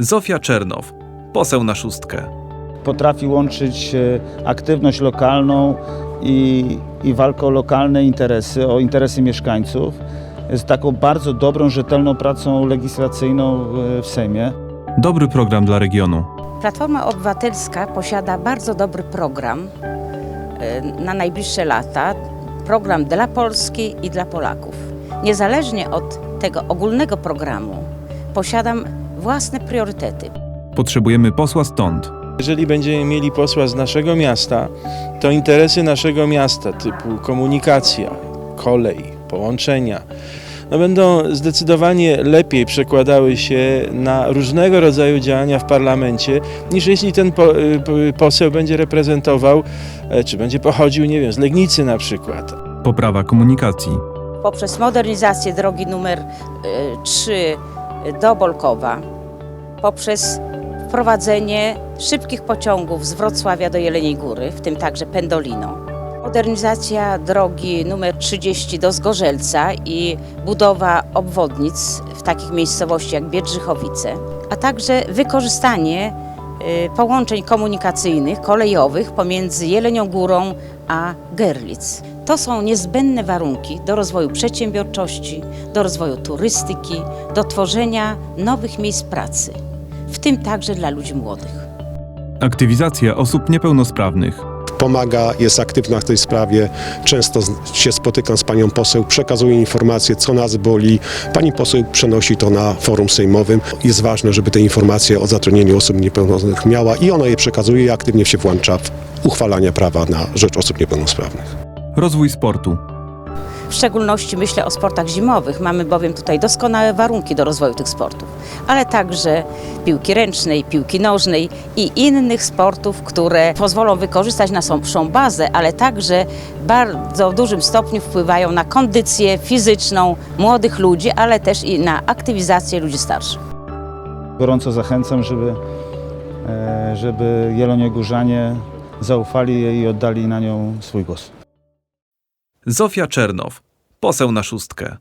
Zofia Czernow, poseł na szóstkę. potrafi łączyć e, aktywność lokalną i, i walkę o lokalne interesy, o interesy mieszkańców z taką bardzo dobrą, rzetelną pracą legislacyjną e, w Sejmie. Dobry program dla regionu. Platforma Obywatelska posiada bardzo dobry program e, na najbliższe lata. Program dla Polski i dla Polaków. Niezależnie od tego ogólnego programu, posiadam własne priorytety. Potrzebujemy posła stąd. Jeżeli będziemy mieli posła z naszego miasta, to interesy naszego miasta typu komunikacja, kolej, połączenia, no będą zdecydowanie lepiej przekładały się na różnego rodzaju działania w parlamencie, niż jeśli ten po, y, poseł będzie reprezentował, e, czy będzie pochodził, nie wiem, z Legnicy na przykład, Poprawa komunikacji. Poprzez modernizację drogi numer e, 3 do Bolkowa, poprzez wprowadzenie szybkich pociągów z Wrocławia do Jeleniej Góry, w tym także Pendolino, modernizacja drogi numer 30 do Zgorzelca i budowa obwodnic w takich miejscowościach jak Biedrzychowice, a także wykorzystanie y, połączeń komunikacyjnych, kolejowych pomiędzy Jelenią Górą a Gerlitz. To są niezbędne warunki do rozwoju przedsiębiorczości, do rozwoju turystyki, do tworzenia nowych miejsc pracy, w tym także dla ludzi młodych. Aktywizacja osób niepełnosprawnych. pomaga, jest aktywna w tej sprawie. Często się spotykam z panią poseł, przekazuję informacje, co nas boli. Pani poseł przenosi to na forum sejmowym. Jest ważne, żeby te informacje o zatrudnieniu osób niepełnosprawnych miała i ona je przekazuje i aktywnie się włącza w uchwalanie prawa na rzecz osób niepełnosprawnych. Rozwój sportu. W szczególności myślę o sportach zimowych. Mamy bowiem tutaj doskonałe warunki do rozwoju tych sportów, ale także piłki ręcznej, piłki nożnej i innych sportów, które pozwolą wykorzystać naszą bazę, ale także bardzo w dużym stopniu wpływają na kondycję fizyczną młodych ludzi, ale też i na aktywizację ludzi starszych. Gorąco zachęcam, żeby, e, żeby Jeloniogórzanie zaufali jej i oddali na nią swój głos. Zofia Czernow, poseł na szóstkę.